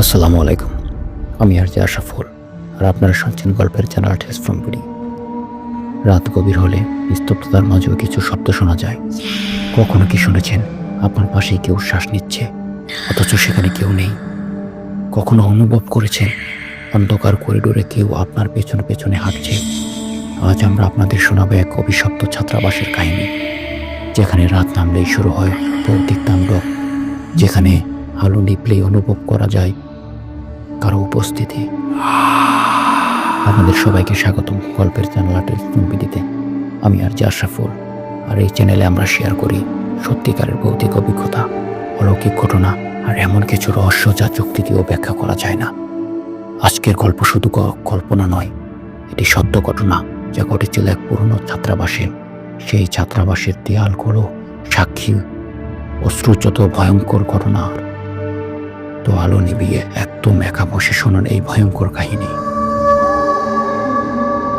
আসসালামু আলাইকুম। আমি আর যে আশাফুল, আর আপনারা শুনছেন গল্পের চ্যানেল আর্টিস্ট ফ্রম বুড়ি রাত গভীর হলে নিস্তব্ধতার মাঝেও কিছু শব্দ শোনা যায়। কখনো কি শুনেছেন, আপনার পাশে কেউ শ্বাস নিচ্ছে, অথচ সেখানে কেউ নেই? কখনো অনুভব করেছেন, অন্ধকার করিডোরে কেউ আপনার পেছনে পেছনে হাঁটছে? আজ আমরা আপনাদের শোনাবো এক অভিশপ্ত ছাত্রাবাসের কাহিনী। যেখানে রাত নামলেই শুরু হয় ভৌতিক তাণ্ডব, যেখানে আলো নিপলেই অনুভব করা যায় কারও উপস্থিতি। আপনাদের সবাইকে স্বাগতম গল্পের চ্যানেল আর্টের বিদিতে আমি আর যে আশরাফুল, আর এই চ্যানেলে আমরা শেয়ার করি সত্যিকারের ভৌতিক অভিজ্ঞতা, অলৌকিক ঘটনা, আর এমন কিছু রহস্য যা যুক্তি দিয়েও ব্যাখ্যা করা যায় না। আজকের গল্প শুধু কল্পনা নয়, এটি সত্য ঘটনা যা ঘটেছিল এক পুরনো ছাত্রাবাসে। সেই ছাত্রাবাসের দেয়ালগুলো সাক্ষী অশ্রুচত ভয়ঙ্কর ঘটনার তো আলো নিবিয়ে একদম একা বসে শোনান এই ভয়ঙ্কর কাহিনী।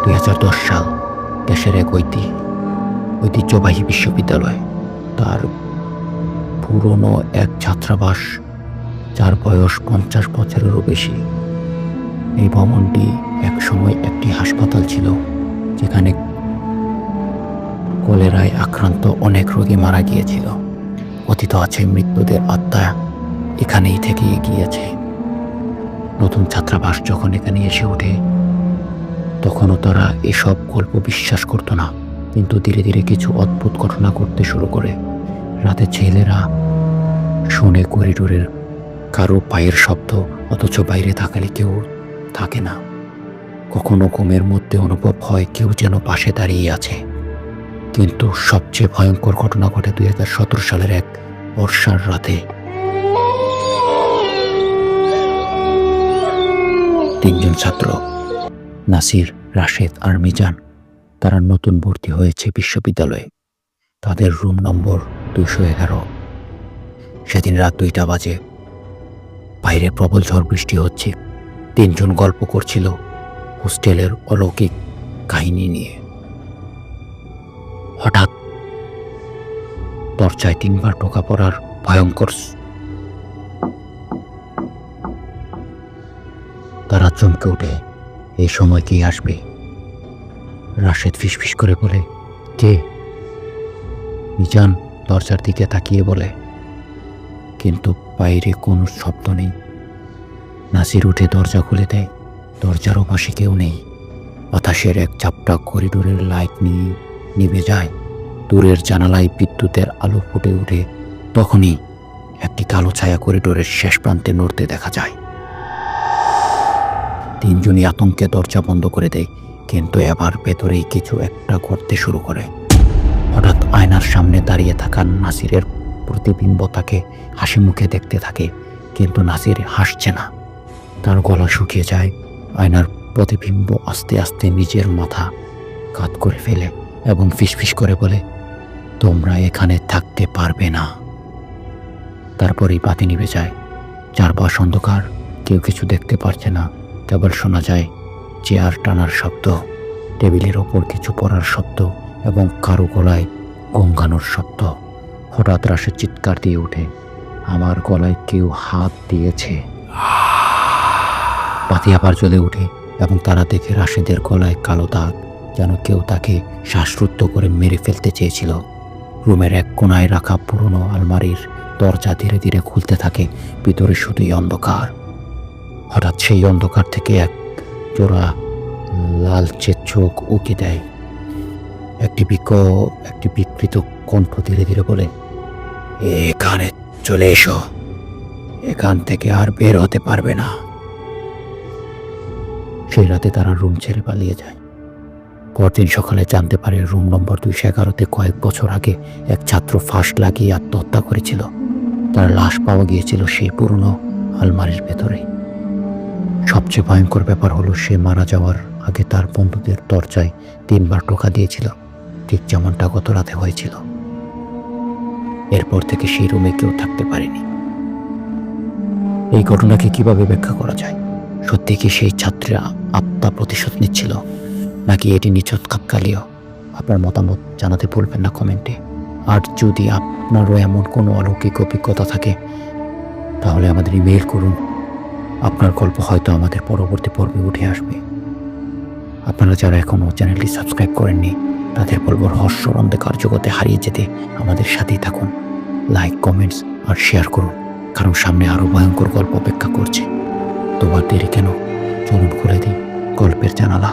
দুই হাজার দশ সাল, দেশের এক ঐতি ঐতিহ্যবাহী বিশ্ববিদ্যালয়। তার পুরনো এক ছাত্রাবাস, যার বয়স পঞ্চাশ বছরেরও বেশি। এই ভবনটি একসময় একটি হাসপাতাল ছিল, যেখানে কলেরায় আক্রান্ত, অনেক রোগী মারা গিয়েছিল। অতীত আছে মৃত্যুদের আত্মা এখানেই থেকে গিয়েছে নতুন ছাত্রাবাস যখন এখানে এসে ওঠে, তখনও তারা এসব গল্প বিশ্বাস করতো না। কিন্তু ধীরে ধীরে কিছু অদ্ভুত ঘটনা করতে শুরু করে। রাতে ছেলেরা শুনে করিডোরের কারও পায়ের শব্দ, অথচ বাইরে তাকালে কেউ থাকে না। কখনো ঘুমের মধ্যে অনুভব হয় কেউ যেন পাশে দাঁড়িয়ে আছে। কিন্তু সবচেয়ে ভয়ঙ্কর ঘটনা ঘটে দুই হাজার সতেরো সালের এক বর্ষার রাতে। তিনজন ছাত্র, নাসির, রাশেদ আর মিজান, তারা নতুন ভর্তি হয়েছে বিশ্ববিদ্যালয়ে। তাদের রুম নম্বর দুশো এগারো। সেদিন রাত দুইটা বাজে। বাইরে প্রবল ঝড় বৃষ্টি হচ্ছে। তিনজন গল্প করছিল হোস্টেলের অলৌকিক কাহিনী নিয়ে। হঠাৎ দরজায় তিনবার টোকা পড়ার ভয়ঙ্কর তারা চমকে ওঠে এই সময় কি আসবে? রাশেদ ফিসফিস করে বলে, কে? মিজান দরজার দিকে তাকিয়ে বলে, কিন্তু বাইরে কোনো শব্দ নেই। নাসির উঠে দরজা খুলে দেয়। দরজার পাশে কেউ নেই। বাতাসের এক চাপটা করিডোরের লাইট নিয়ে নিভে যায়। দূরের জানালায় বিদ্যুতের আলো ফুটে উঠে তখনই একটি কালো ছায়া করিডোরের শেষ প্রান্তে নড়তে দেখা যায়। তিনজনই আতঙ্কে দরজা বন্ধ করে দেয়, কিন্তু এবার ভেতরেই কিছু একটা করতে শুরু করে। হঠাৎ আয়নার সামনে দাঁড়িয়ে থাকা নাসিরের প্রতিবিম্ব তাকে হাসি মুখে দেখতে থাকে, কিন্তু নাসির হাসছে না। তার গলা শুকিয়ে যায়, আয়নার প্রতিবিম্ব আস্তে আস্তে নিজের মাথা কাত করে ফেলে। এবং ফিসফিস করে বলে, তোমরা এখানে থাকতে পারবে না। তারপরেই বাতি নিভে যায়। চারপাশ অন্ধকার, কেউ কিছু দেখতে পারছে না। কেবল শোনা যায়, চেয়ার টানার শব্দ, টেবিলের ওপর কিছু পড়ার শব্দ এবং কারও গলায় গঙ্গানোর শব্দ। হঠাৎ রাশের চিৎকার দিয়ে ওঠে, আমার গলায় কেউ হাত দিয়েছে। বাতি আবার জ্বলে ওঠে এবং তারা দেখে রাশেদের গলায় কালো দাগ। যেন কেউ তাকে শ্বাসরুদ্ধ করে মেরে ফেলতে চেয়েছিল। রুমের এক কোনায় রাখা পুরনো আলমারির দরজা ধীরে ধীরে খুলতে থাকে, ভিতরে শুধুই অন্ধকার। হঠাৎ সেই অন্ধকার থেকে এক জোড়া লালচে চোখ উকি দেয়। একটি বিক একটি বিকৃত কণ্ঠ ধীরে ধীরে বলে, এখানে চলে এসো। এখান থেকে আর বের হতে পারবে না। সেই রাতে তারা রুম ছেড়ে পালিয়ে যায়। পরদিন সকালে জানতে পারে রুম নম্বর দুইশো এগারোতে কয়েক বছর আগে এক ছাত্র ফাঁস লাগিয়ে আত্মহত্যা করেছিল। তার লাশ পাওয়া গিয়েছিল সেই পুরনো আলমারির ভেতরে। সবচেয়ে ভয়ঙ্কর ব্যাপার হলো সে মারা যাওয়ার আগে তার বন্ধুদের দরজায় তিনবার টোকা দিয়েছিল। ঠিক যেমনটা গত রাতে হয়েছিল। এরপর থেকে সেই রুমে কেউ থাকতে পারেনি। এই ঘটনাকে কীভাবে ব্যাখ্যা করা যায়? সত্যি কি সেই ছাত্রী আত্মা প্রতিশোধ নিচ্ছিল? নাকি এটি নিছক কাককালীয় আপনার মতামত জানাতে ভুলবেন না কমেন্টে। আর যদি আপনারও এমন কোনো অলৌকিক অভিজ্ঞতা থাকে, তাহলে আমাদের ইমেল করুন। আপনার গল্প হয়তো আমাদের পরবর্তী পর্বে উঠে আসবে। আপনারা যারা এখনও চ্যানেলটি সাবস্ক্রাইব করেননি, তাদের বলব রহস্য অন্ধকার জগতে হারিয়ে যেতে আমাদের সাথেই থাকুন। লাইক, কমেন্টস আর শেয়ার করুন, কারণ সামনে আরও ভয়ঙ্কর গল্প অপেক্ষা করছে। তোমার দেরি কেন? চলুন খুলে দিই গল্পের জানালা।